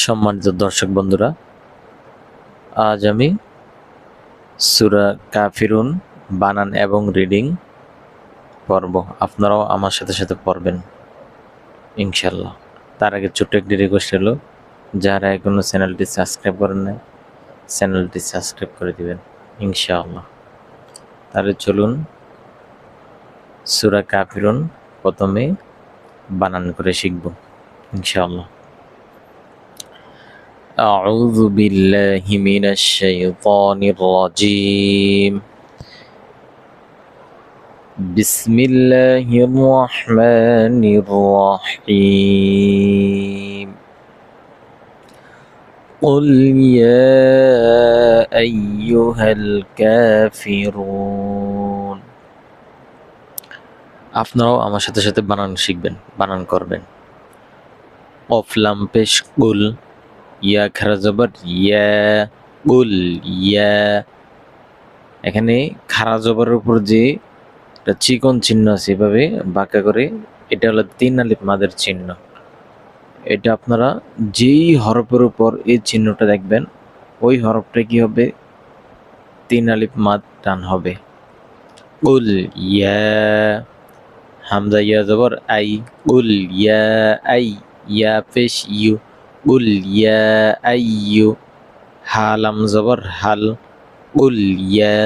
সম্মানিত দর্শক বন্ধুরা, আজ আমি সুরা কাফিরুন বানান এবং রিডিং পড়ব। আপনারাও আমার সাথে সাথে পড়বেন ইনশাল্লাহ তার আগে ছোট্ট একটি রিকোয়েস্ট হলো যারা এখনও চ্যানেলটি সাবস্ক্রাইব করেন না চ্যানেলটি সাবস্ক্রাইব করে দিবেন, ইনশাআল্লাহ। তাহলে চলুন সুরা কাফিরুন প্রথমে বানান করে শিখব, ইনশাআল্লাহ। أعوذ بالله من الشيطان الرجيم بسم الله الرحمن الرحيم قل يا أيها الكافرون আপনারাও আমার সাথে সাথে বানান শিখবেন বানান করবেন অফলাম পেশ কুল ইয়া খারা জবর ইয়া কুল ইয়া। এখানে খারা জবরের উপর যে একটা চিকন চিহ্ন আছে এভাবে বাঁকা করে, এটা হলো তিন আলিফ মাদের চিহ্ন। এটা আপনারা যেই হরফের উপর এই চিহ্নটা দেখবেন, ওই হরফটা কি হবে? তিন আলিফ মাদ টান হবে। উল, ইয়া। হামজা, ইয়া, জবর, আই, উল, ইয়া, আই, ইয়া, পেশ, ইউ। কুল ইয়া আইয়ু হালাম জবর হাল কুল ইয়া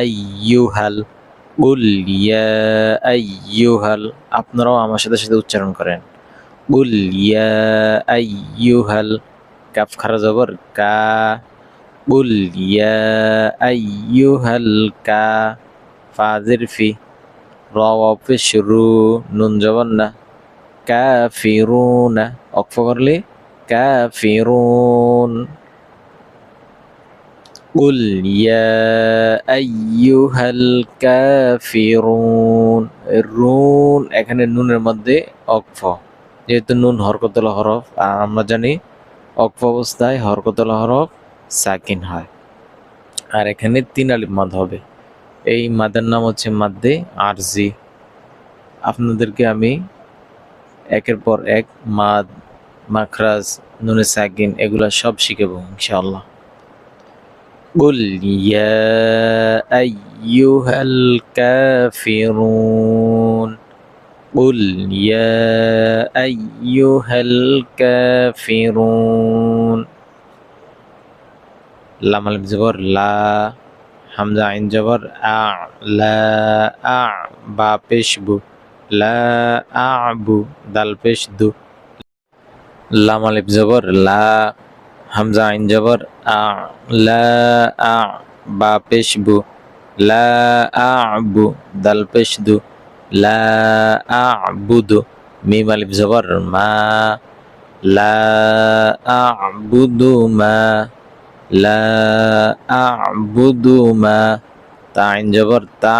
আইয়ুহাল কুল ইয়া আইয়ুহাল আপনারাও আমার সাথে সাথে উচ্চারণ করেন। কুল ইয়া আইয়ুহাল কাফ খারা জবর কা। ইয়া আইয়ুহাল কা ফাজির ফি র অফিস রু নুন জবর না কাফিরুনা অক্ফ করলে কাফিরুন قل يا أيها الكافرون রুন এখানে নুনের মধ্যে অক্ফ যেহেতু নুন হরকতলা হরফ আর আমরা জানি অক্ফ অবস্থায় হরকতলা হরফ সাকিন হয় আর এখানে তিন আলিফ মাদ হবে এই মাদের নাম হচ্ছে মাদ্দে আরজি আপনাদেরকে আমি একের পর এক মাদ মাখরাজ নুনে সাকিন এগুলা সব শিখাবো ইনশাআল্লাহ قل يا أيها الكافرون قل يا أيها الكافرون لام الف زبر لا حمزة عين جبر أع لا أع با پیش بو لا أعبو دال پیش دو লাম আলিফ জবর, লা হামজা আইন জবর, আ, লা আ, বা পেশ বু, লা আবু দাল পেশ দু, লা আবুদু মিম আলিফ জবর, মা, লা আবুদু মা, লা আবুদু মা, তা আইন জবর, তা,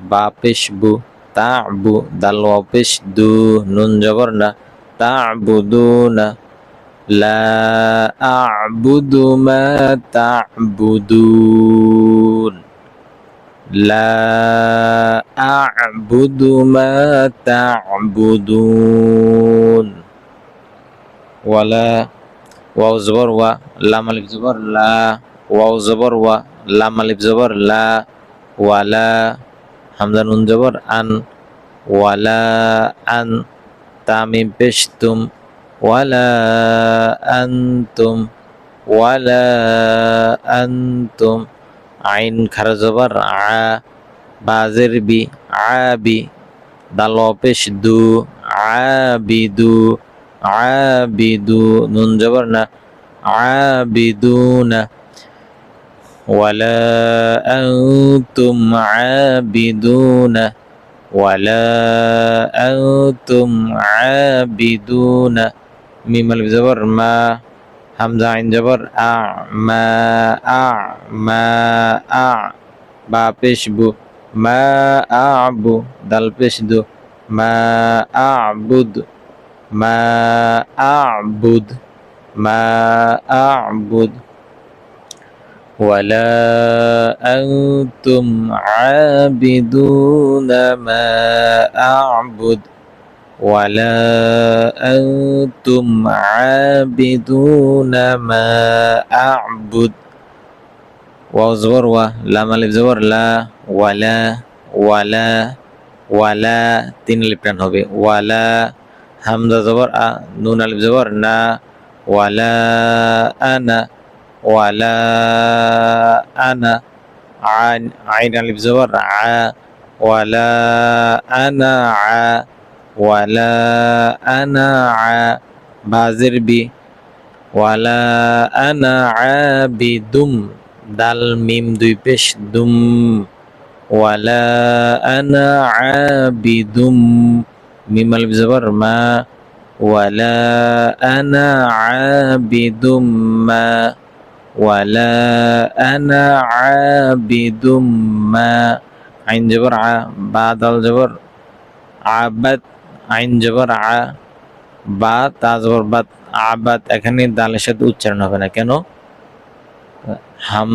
বা পেশ বু, তা, বু, দাল পেশ দু, নুন জবর না تعبدون. لا أعبد ما تعبدون. لا أعبد ما تعبدون. ولا واو زبر و لام ألف زبر. لا واو زبر و لام ألف زبر. لا ولا حمزة نون زبر. أن ولا أن তামিম পেশতুম, ওয়ালা আনতুম ওয়ালা আনতুম, আইন খারা জবর আ, বাজের বি আবি দাল পেশ দু আবিদু আবিদু নুন জবর না আবিদুনা ওয়ালা আনতুম আবিদুনা ولا أنتم عابدون. ميم الف زبر ما حمزة عين جبر أع ما أع ما بو ما أعبو دل دو ما أعبد ما أعبد ما أعبد. ولا أنتم عابدون ما أعبد ولا أنتم عابدون ما أعبد واو زبر و لام ألف زبر لا ولا ولا ওয়ালা তিন আলিফ টান হবে ওয়ালা হামজা জবর আ নুন আলিফ জবর না ওয়ালা আনা ওয়ালা আনা আইন আইন আলিফ জবর আ ওয়ালা আনা আ ওয়ালা আনা আ বাজের বি ওয়ালা আনা আবিদুম দাল মিম দুই পেশ দুম ওয়ালা আনা আবিদুম মিম আলিফ জবর মা ওয়ালা আনা আবিদুম মা আনা আবিদুম মা আইন জবর আ বা দাল জবর আবাদ আইন জবর আ বা তা জবর আবাদ এখানে দালের সাথে উচ্চারণ হবে না। কেন? হাম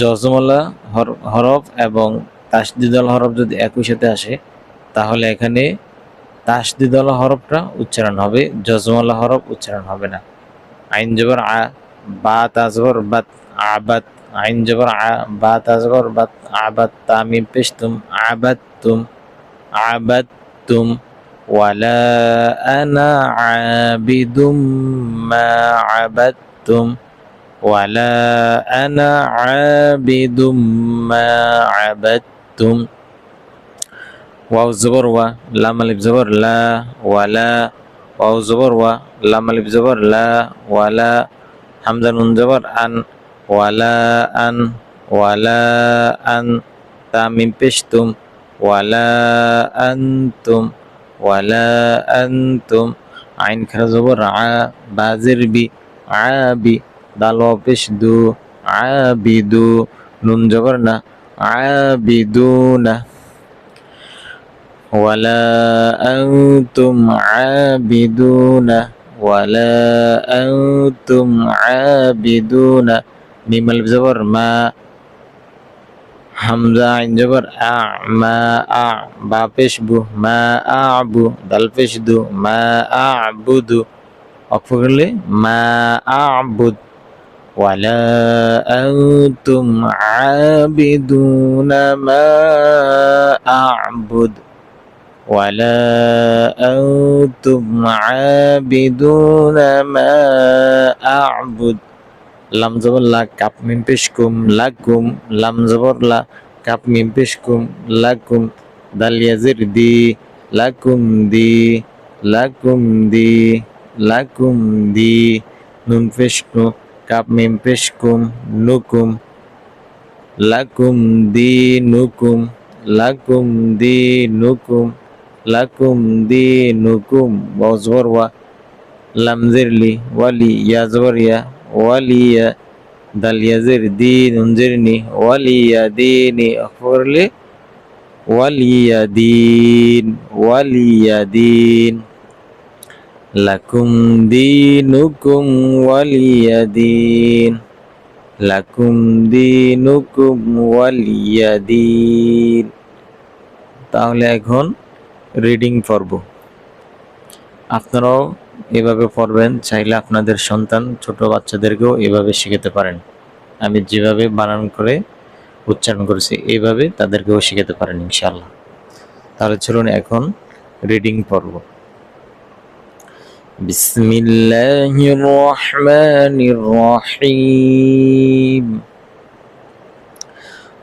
জজমলা হরফ এবং তাসদিদল হরফ যদি একই সাথে আসে, তাহলে এখানে তাসদিদল হরফটা উচ্চারণ হবে, জজমলা হরফ উচ্চারণ হবে না। আইন জবর আ بات ازغر بات عبت عين جبر ع با تزغر عبت تاميم بشتم عبدتم عبدتم ولا أنا عابد ما عبدتم ولا أنا عابد ما عبدتم واو زبر و لام ألف زبر لا ولا. واو زبر و لام ألف زبر لا ولا. حمزة نون زبر أن ولا أن ولا أن تامين بشتم ولا أنتم ولا أنتم عين كرا زبر ع بازر بي عابي দাল পেশ দু আবিদু নুন জবর না আবিদুনা ولا أنتم عابدون ولا أنتم عابدون. ميم الجبر ما. حمزة عين جبر أع ما أع بابش بو. ما أعبو دلفش دو. ما أعبد. أكفر لي ما أعبد. ولا أنتم عابدون. ما أعبد. ولا أنتم عابدون ما أعبد লাম জবর লা কাপ মিম পেশকুম লাকুম লাম জবর লা কাপ মিম পেশকুম লাকুম দাল ইয়াজির দি লাকুম দি লাকুম দি লাকুম দি নুন পেশকু কাপ মিম পেশকুম নুকুম লাকুম দি নুকুম লাকুম দি নুকুম লাকুম দি নুকুম বজবর ওয়া লামজিরলি ওয়ালি ইয়া জবর ইয়া ওয়ালিয়া দাল ইয়াজির দি নুনজিরনি ওয়ালিয়া দিনি অফরলি ওয়ালিয়া দিন ওয়ালিয়া দিন। লাকুম দিনুকুম ওয়ালিয়াদিন লাকুম দিনুকুম ওয়ালিয়াদিন তাহলে এখন রিডিং পর্ব। আপনারাও এভাবে পড়বেন, চাইলে আপনাদের সন্তান ছোট বাচ্চাদেরকেও এভাবে শিখাতে পারেন। আমি যেভাবে বানান করে উচ্চারণ করেছি, এভাবে তাদেরকেও শিখাতে পারেন ইনশাল্লাহ তাহলে চলুন এখন রিডিং পর্ব। বিসমিল্লাহির রহমানির রহিম।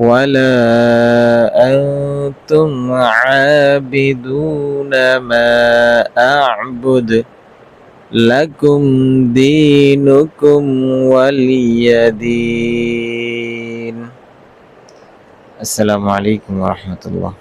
ولا أنتم عابدون ما أعبد لكم دينكم ولي دين. السلام عليكم ورحمة الله.